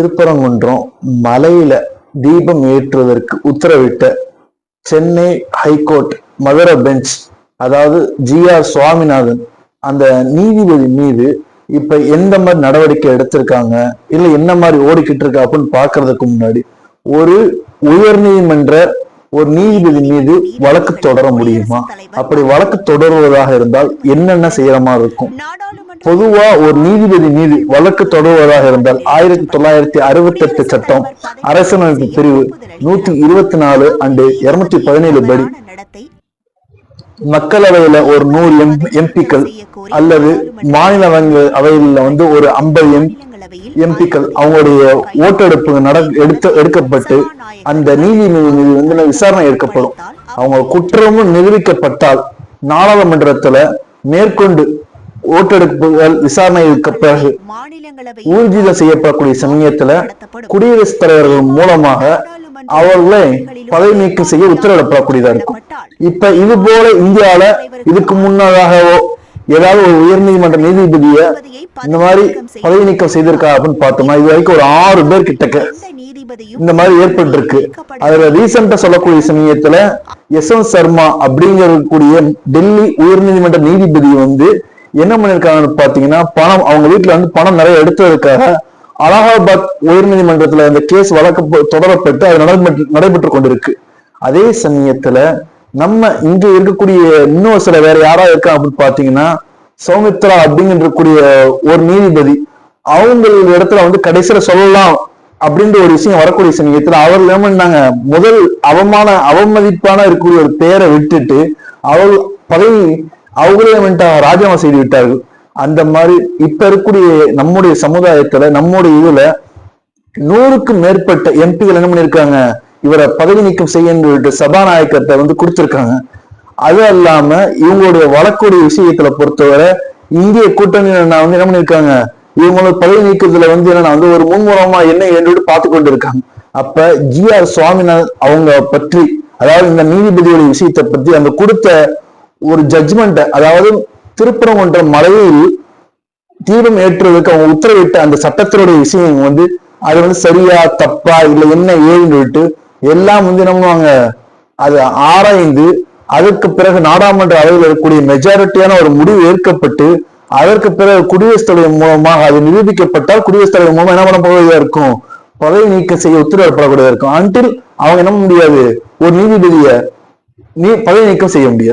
திருப்பரங்குன்றம் மலையில தீபம் ஏற்றுவதற்கு உத்தரவிட்ட Chennai high court Madurai bench அதாவது ஜி ஆர் சுவாமிநாதன் அந்த நீதிபதி மீது இப்ப எந்த மாதிரி நடவடிக்கை எடுத்திருக்காங்க இல்ல என்ன மாதிரி ஓடிக்கிட்டு இருக்கா அப்படின்னு பாக்குறதுக்கு முன்னாடி ஒரு உயர் நீதிமன்ற ஒரு நீதிபதி மீது வழக்கு தொடர முடியுமா? அப்படி வழக்கு தொடர்வதாக இருந்தால் என்னென்ன செய்யற மாதிரி இருக்கும்? பொதுவா ஒரு நீதிபதி மீது வழக்கு தொடர்வதாக இருந்தால் ஆயிரத்தி தொள்ளாயிரத்தி அறுபத்தி எட்டு சட்டம் அரசமைப்பு பிரிவு நூத்தி இருபத்தி நாலு அண்டு இருநூத்தி பதினேழு படி மக்களவையில ஒரு நூறு எம் எம்பிக்கள் அல்லது மாநில அவையில வந்து ஒரு ஐம்பது எம் எம்பிக்கள் அவங்களுடைய ஓட்டெடுப்பு நட எடுத்து எடுக்கப்பட்டு அந்த நீதிபதி மீது வந்து விசாரணை எடுக்கப்படும். அவங்க குற்றமும் நிரூபிக்கப்பட்டால் நாடாளுமன்றத்துல மேற்கொண்டு ஓட்டெடுப்புகள் விசாரணைக்கு பிறகு ஊர்ஜிதம் செய்யப்படக்கூடிய சமயத்துல குடியரசுத் தலைவர்கள் மூலமாக அவர்களை பதவி நீக்கம் செய்ய உத்தரவிடப்படக்கூடியதா இருக்கும். இப்ப இது போல இந்தியால இதுக்கு முன்னதாகவோ ஏதாவது ஒரு உயர்நீதிமன்ற நீதிபதிய இந்த மாதிரி பதவி நீக்கம் செய்திருக்கா அப்படின்னு பார்த்தோம்னா இது வரைக்கும் ஒரு ஆறு பேர் கிட்டக்க இந்த மாதிரி ஏற்பட்டு இருக்கு அதுல ரீசெண்டா சொல்லக்கூடிய சமயத்துல எஸ் எம் சர்மா அப்படிங்கக்கூடிய டெல்லி உயர்நீதிமன்ற நீதிபதி வந்து என்ன பண்ணிருக்காங்கன்னு பாத்தீங்கன்னா பணம் அவங்க வீட்டுல வந்து பணம் நிறைய எடுத்ததுக்காக அலகாபாத் உயர்நீதிமன்றத்துல இந்த கேஸ் வழக்கு தொடரப்பட்டு அது நடைபெற்று நடைபெற்று கொண்டிருக்கு. அதே சமயத்துல நம்ம இங்க இருக்கக்கூடிய இன்னும் சில வேற யாரா இருக்கா அப்படின்னு பாத்தீங்கன்னா சௌமித்ரா அப்படிங்கிற கூடிய ஒரு நீதிபதி அவங்க இடத்துல வந்து கடைசியில சொல்லலாம் அப்படின்ற ஒரு விஷயம் வரக்கூடிய சமயத்துல அவர் என்ன பண்ணாங்க? முதல் அவமான அவமதிப்பான இருக்கக்கூடிய ஒரு பேரை விட்டுட்டு அவள் பதவி அவங்களே வந்துட்டு ராஜினாமா செய்து விட்டார்கள். அந்த மாதிரி இப்ப இருக்கக்கூடிய நம்முடைய சமுதாயத்துல நம்முடைய இதுல நூறுக்கும் மேற்பட்ட எம்பிகள் என்ன பண்ணிருக்காங்க? இவரை பதவி நீக்கம் செய்ய சபாநாயகத்தை வந்து கொடுத்திருக்காங்க. அது இல்லாம இவங்களுடைய வழக்குடைய விஷயத்துல பொறுத்தவரை இந்திய கூட்டணி வந்து என்ன பண்ணிருக்காங்க? இவங்களோட பதவி நீக்கத்துல வந்து என்னன்னா வந்து ஒரு முன்முறமா என்ன என்று பார்த்து கொண்டு இருக்காங்க அப்ப ஜி ஆர் சுவாமிநாதன் அவங்க பற்றி அதாவது இந்த நீதிபதியோட விஷயத்தை பத்தி அந்த கொடுத்த ஒரு ஜட்ஜ்மெண்ட் அதாவது திருப்பரங்குன்ற மலையில் தீபம் ஏற்றுவதற்கு அவங்க உத்தரவிட்ட அந்த சட்டத்தினுடைய விஷயம் வந்து அது வந்து சரியா தப்பா இல்ல என்ன ஏதுன்னு சொல்லிட்டு எல்லாம் வந்து என்ன பண்ணுவாங்க? அது ஆராய்ந்து அதற்கு பிறகு நாடாளுமன்ற அளவில் இருக்கக்கூடிய மெஜாரிட்டியான ஒரு முடிவு ஏற்கப்பட்டு அதற்கு பிறகு குடியரசுத் தலைவர் மூலமாக அது நிரூபிக்கப்பட்டால் குடியரசுத் தலைவர் மூலமா என்ன பண்ண போவதா இருக்கும்? பதவி நீக்கம் செய்ய உத்தரவிடப்படக்கூடியதா இருக்கும்? அன்றில் அவங்க என்ன முடியாது? ஒரு நீதிபதிய நீ பதவி நீக்கம் செய்ய முடியாது.